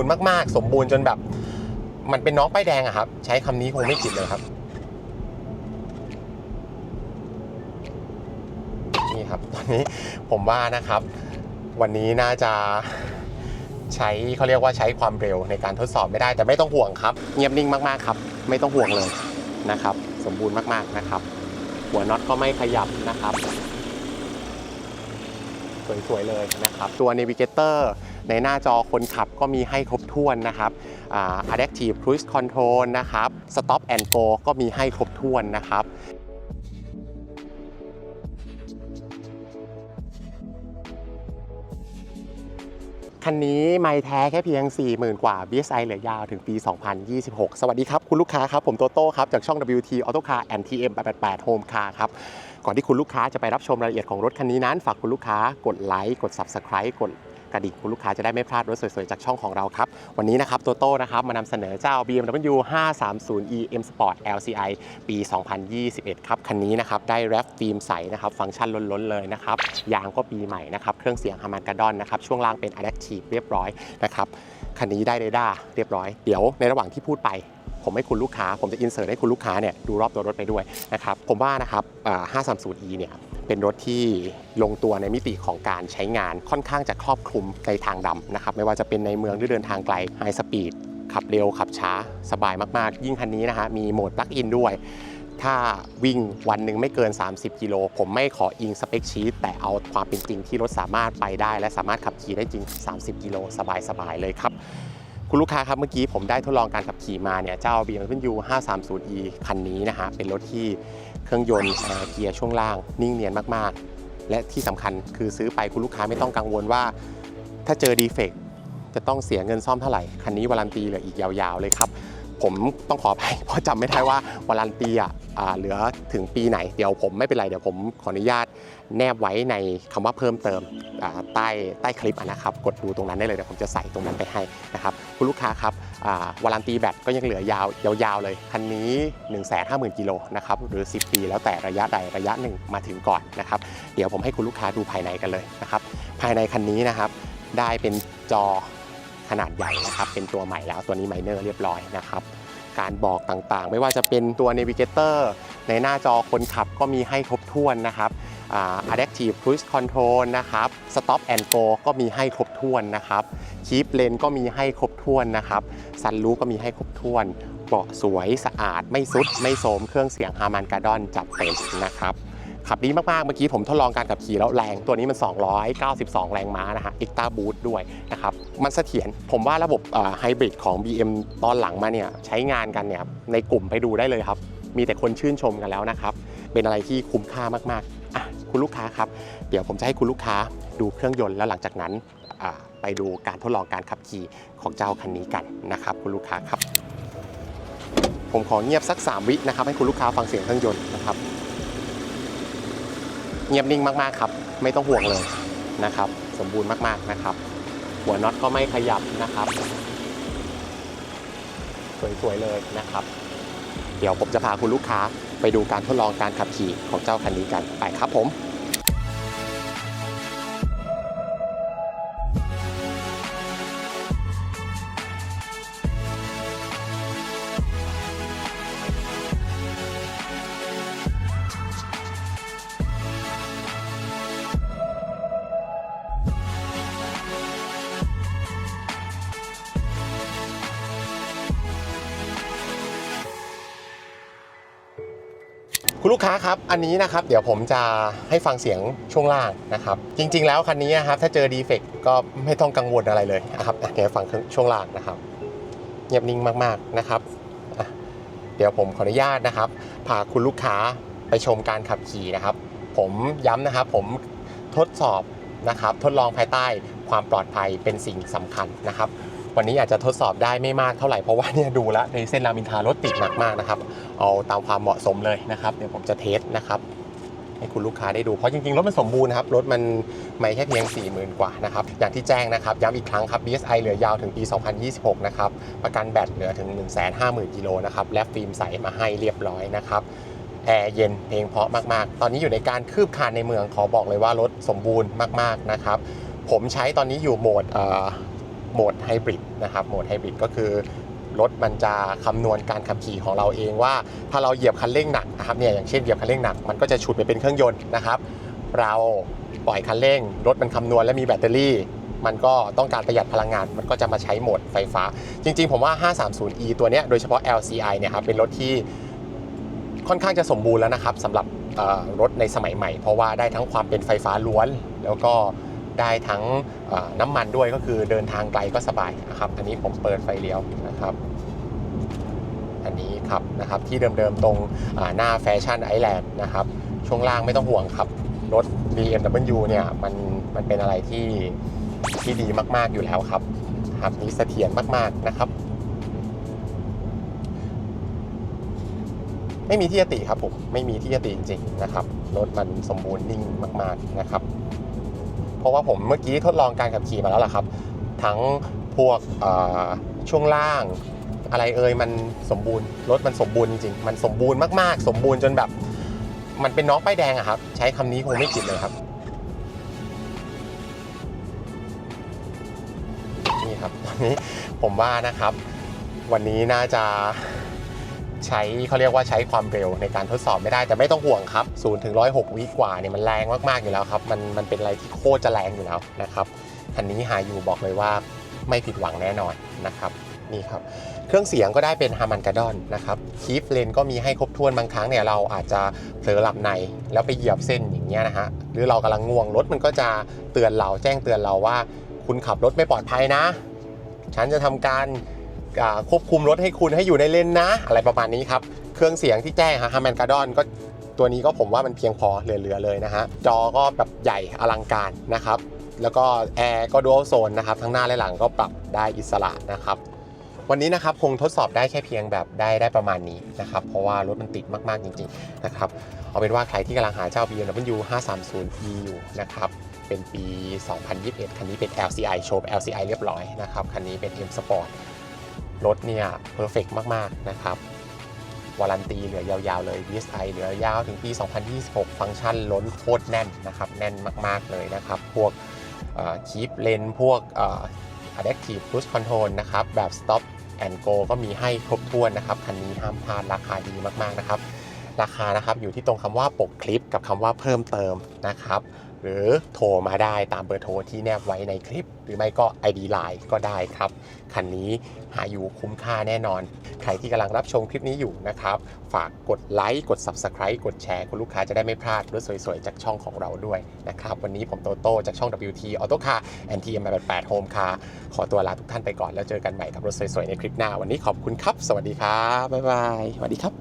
รณ์มากๆ สมบูรณ์จนแบบ มันเป็นน้องป้ายแดงอะครับ ใช้คำนี้คงไม่ผิดเลยครับ นี่ครับ ตอนนี้ผมว่านะครับ วันนี้น่าจะใช้เขาเรียกว่าใช้ความเร็วในการทดสอบไม่ได้แต่ไม่ต้องห่วงครับ เงียบนิ่งมากๆครับ ไม่ต้องห่วงเลยนะครับ สมบูรณ์มากๆนะครับ หัวน็อตก็ไม่ขยับนะครับ สวยๆเลยนะครับ ตัว Navigator ในหน้าจอคนขับก็มีให้ครบถ้วนนะครับอ่า Adaptive Cruise Control นะครับ Stop and Go ก็มีให้ครบถ้วนนะครับคันนี้ไม่แท้แค่เพียง 40,000 กว่า BSI เหลือยาวถึงปี 2026 สวัสดีครับ คุณลูกค้าครับ ผมโตโต้ครับ จากช่อง WT Auto Car and TM 888 Home Car ครับ ก่อนที่คุณลูกค้าจะไปรับชมรายละเอียดของรถคันนี้นั้น ฝากคุณลูกค้ากดไลค์กด Subscribe กด กระดิ่งคุณลูกค้าจะได้ไม่พลาดรถสวยๆ จากช่องของเราครับ วันนี้นะครับโตโต้นะครับมานำเสนอเจ้า BMW 530e M Sport LCI ปี 2021 ครับ คันนี้นะครับได้แรปฟิล์มใสนะครับฟังก์ชันล้นๆเลยนะครับยางก็ปีใหม่นะครับเครื่องเสียงฮามันกาดอนนะครับช่วงล่างเป็น Adaptive เรียบร้อยนะครับคันนี้ได้เรดาร์เรียบร้อยเดี๋ยวในระหว่างที่พูดไปผมให้คุณลูกค้า ผมจะอินเสิร์ตให้คุณลูกค้าเนี่ยดูรอบตัวรถไปด้วยนะครับ ผมว่านะครับ 530e เนี่ย เป็นรถที่ลงตัวในมิติของการใช้งานค่อนข้างจะครอบคลุมในทางดำนะครับไม่ว่าจะเป็นในเมืองหรือเดินทางไกลไฮสปีดขับเร็วขับช้าสบายมากๆ ยิ่งคันนี้นะฮะมีโหมดปลั๊กอินด้วย ถ้าวิ่งวันหนึ่งไม่เกิน 30 กิโล ผมไม่ขออิงสเปคชีตแต่เอาความเป็นจริงที่รถสามารถไปได้ และสามารถขับขี่ได้จริง 30 กิโลสบายๆเลยครับ คุณลูกค้าครับเมื่อกี้ผมได้ทดลองการขับขี่มาเนี่ยเจ้า BMW 530e คันนี้นะฮะเป็นรถที่เครื่องยนต์เกียร์ช่วงล่าง นิ่งเนียนมากๆ และที่สำคัญคือซื้อไปคุณลูกค้าไม่ต้องกังวลว่า ถ้าเจอดีเฟกจะต้องเสียเงินซ่อมเท่าไหร่ คันนี้วารันตีเหลืออีกยาวๆเลยครับ ผมต้องขออภัยเพราะจำไม่ได้ว่าวารันตีอะเหลือถึงปีไหน เดี๋ยวผมไม่เป็นไร เดี๋ยวผมขออนุญาตแนบไว้ในคำว่าเพิ่มเติมใต้ใต้คลิปนะครับ กดดูตรงนั้นได้เลยเดี๋ยวผมจะใส่ตรงนั้นไปให้นะครับ คุณลูกค้าครับวารันตีแบตก็ยังเหลือยาวยาวๆเลย คันนี้ 150,000กิโลนะครับหรือ 10 ปีแล้วแต่ระยะใดระยะหนึ่งมาถึงก่อนนะครับ เดี๋ยวผมให้คุณลูกค้าดูภายในกันเลยนะครับภายในคันนี้นะครับได้เป็นจอขนาดใหญ่นะครับเป็นตัวใหม่แล้วตัวนี้ไมเนอร์เรียบร้อยนะครับการบอกต่างๆ ไม่ว่าจะเป็นตัว Navigator ในหน้าจอคนขับก็มีให้ครบถ้วนนะครับ Adaptive Cruise Control นะครับ Stop and Go ก็มีให้ครบถ้วนนะครับ Keep Lane ก็มีให้ครบถ้วนนะครับ Sun Roof ก็มีให้ครบถ้วนเบาะสวยสะอาดไม่ซุด ไม่โสมเครื่องเสียงฮามันการ์ดอนจับเต็มนะครับขับดีมากๆ เมื่อกี้ผมทดลองการขับขี่แล้วแรง ตัวนี้มัน 292 แรงม้านะฮะ e c t a Boost ด้วยนะครับ มันเสถียร ผมว่าระบบไฮบริดของ BM ตอนหลังมาเนี่ยใช้งานกันเนี่ยในกลุ่มไปดูได้เลยครับ มีแต่คนชื่นชมกันแล้วนะครับ เป็นอะไรที่คุ้มค่ามากๆ คุณลูกค้าครับ เดี๋ยวผมจะให้คุณลูกค้าดูเครื่องยนต์แล้วหลังจากนั้นไปดูการทดลองการขับขี่ของเจ้าคันนี้กันนะครับ คุณลูกค้าครับ ผมขอเงียบสัก 3 วินะครับ ให้คุณลูกค้าฟังเสียงเครื่องยนต์นะครับ เงียบนิ่งมากๆครับ ไม่ต้องห่วงเลยนะครับ สมบูรณ์มากๆนะครับ หัวน็อตก็ไม่ขยับนะครับ สวยๆเลยนะครับ เดี๋ยวผมจะพาคุณลูกค้า ไปดูการทดลองการขับขี่ของเจ้าคันนี้กันไปครับผม คุณลูกค้าครับ อันนี้นะครับ เดี๋ยวผมจะให้ฟังเสียงช่วงล่างนะครับ จริง ๆ แล้วคันนี้นะครับ ถ้าเจอดีเฟกก็ไม่ต้องกังวลอะไรเลยนะครับเดี๋ยวฟังช่วงล่างนะครับ เงียบนิ่งมากๆนะครับ เดี๋ยวผมขออนุญาตนะครับ พาคุณลูกค้าไปชมการขับขี่นะครับ ผมย้ำนะครับ ผมทดสอบนะครับ ทดลองภายใต้ความปลอดภัยเป็นสิ่งสำคัญนะครับ วันนี้อาจจะทดสอบได้ไม่มากเท่าไหร่เพราะว่าเนี่ยดูแล้วในเส้นรามอินทรารถติดหนักมากนะครับ เอาตามความเหมาะสมเลยนะครับ เดี๋ยวผมจะเทสนะครับให้คุณลูกค้าได้ดู เพราะจริงๆ รถมันสมบูรณ์นะครับ รถมันไม่แค่เพียง 40,000 กว่านะครับ อย่างที่แจ้งนะครับ ย้ำอีกครั้งครับ BSI เหลือยาวถึงปี 2026 นะครับ ประกันแบตเหลือถึง 150,000 กิโลนะครับ และฟิล์มใสมาให้เรียบร้อยนะครับแอร์เย็นเพลงเพราะมากๆ ตอนนี้อยู่ในการคืบคานในเมืองขอบอกเลยว่ารถสมบูรณ์มากๆนะครับผมใช้ตอนนี้อยู่โหมด โหมดไฮบริดนะครับโหมดไฮบริดก็คือรถมันจะคำนวณการขับขี่ของเราเองว่า ถ้าเราเหยียบคันเร่งหนักนะครับเนี่ยอย่างเช่นเหยียบคันเร่งหนักมันก็จะฉุดไปเป็นเครื่องยนต์นะครับ เราปล่อยคันเร่ง รถมันคำนวณและมีแบตเตอรี่ มันก็ต้องการประหยัดพลังงาน มันก็จะมาใช้โหมดไฟฟ้า จริง ๆ ผมว่า 530e ตัวเนี้ยโดยเฉพาะ LCI เนี่ยครับเป็นรถที่ค่อนข้างจะสมบูรณ์แล้วนะครับสำหรับรถในสมัยใหม่ เพราะว่าได้ทั้งความเป็นไฟฟ้าล้วน แล้วก็ ได้ทั้งน้ำมันด้วยก็คือเดินทางไกลก็สบายนะครับอันนี้ผมเปิดไฟเลี้ยวนะครับอันนี้ครับนะครับที่เดิมๆตรงหน้าแฟชั่นไอแลนด์นะครับช่วงล่างไม่ต้องห่วงครับ รถ BMW เนี่ยมันมันเป็นอะไรที่ที่ดีมากๆอยู่แล้วครับครับมีเสถียรมากๆนะครับ ไม่มีที่ติครับผมไม่มีที่ติจริง ๆนะครับ รถมันสมบูรณ์นิ่งมาก ๆนะครับ เพราะว่าผมเมื่อกี้ทดลองการขับขี่มาแล้วล่ะครับ ทั้งพวกช่วงล่าง อะไรเอ่ยมันสมบูรณ์รถมันสมบูรณ์จริงมันสมบูรณ์มากๆ สมบูรณ์จนแบบ มันเป็นน้องป้ายแดงอะครับ ใช้คำนี้คงไม่ผิดเลยครับนี่ครับตอนนี้ผมว่านะครับ วันนี้น่าจะ ใช้เขาเรียกว่าใช้ความเร็วในการทดสอบไม่ได้แต่ไม่ต้องห่วงครับ0ถึง106วิกว่าเนี่ยมันแรงมากๆอยู่แล้วครับมันมันเป็นอะไรที่โคตรจะแรงอยู่แล้วนะครับคันนี้หาอยู่บอกเลยว่าไม่ผิดหวังแน่นอนนะครับนี่ครับเครื่องเสียงก็ได้เป็นฮามันกาดอนนะครับคีฟเลนก็มีให้ครบถ้วนบางครั้งเนี่ยเราอาจจะเผลอหลับในแล้วไปเหยียบเส้นอย่างเงี้ยนะฮะหรือเรากำลังง่วงรถมันก็จะเตือนเราแจ้งเตือนเราว่า คุณขับรถไม่ปลอดภัยนะ ฉันจะทำการ ควบคุมรถให้คุณให้อยู่ในเลนนะ อะไรประมาณนี้ครับ เครื่องเสียงที่แจ้งฮะฮามันการ์ดอนก็ตัวนี้ก็ผมว่ามันเพียงพอเหลือๆเลยนะฮะ จอก็แบบใหญ่อลังการนะครับ แล้วก็แอร์ก็ดู a l โซนนะครับ ทั้งหน้าและหลังก็ปรับได้อิสระนะครับ วันนี้นะครับคงทดสอบได้แค่เพียงแบบได้ได้ประมาณนี้นะครับ เพราะว่ารถมันติดมากๆจริงๆนะครับ เอาเป็นว่าใครที่กำลังหาเจ้า BMW 530e อยู่นะครับเป็นปี 2021 คันนี้เป็น LCI โชว์ LCI เรียบร้อยนะครับ คันนี้เป็น M Sport รถเนี่ยเพอร์เฟกมาก ๆ นะครับวารันตีเหลือยาว ๆ เลย VSI เหลือยาวถึงปี 2026 ฟังก์ชันล้นโคตรแน่นนะครับ แน่นมาก ๆ เลยนะครับ พวกคีปเลนพวกอ่อ Adaptive Cruise Control นะครับ แบบ Stop and Go ก็มีให้ครบถ้วนนะครับ คันนี้ห้ามพลาดราคาดีมาก ๆ นะครับ ราคานะครับอยู่ที่ตรงคำว่าปกคลิปกับคำว่าเพิ่มเติมนะครับ หรือโทรมาได้ตามเบอร์โทรที่แนบไว้ในคลิป หรือไม่ก็ ID Line ก็ได้ครับ คันนี้หาอยู่คุ้มค่าแน่นอน ใครที่กำลังรับชมคลิปนี้อยู่นะครับ ฝากกดไลค์กด Subscribe กดแชร์คุณลูกค้าจะได้ไม่พลาดรถสวยๆ จากช่องของเราด้วยนะครับ วันนี้ผมโตโต้จากช่อง WT Auto Car and TM 88 Home Car ขอตัวลาทุกท่านไปก่อนแล้วเจอกันใหม่กับรถสวยๆในคลิปหน้า วันนี้ขอบคุณครับ สวัสดีครับบ๊ายบายสวัสดีครับ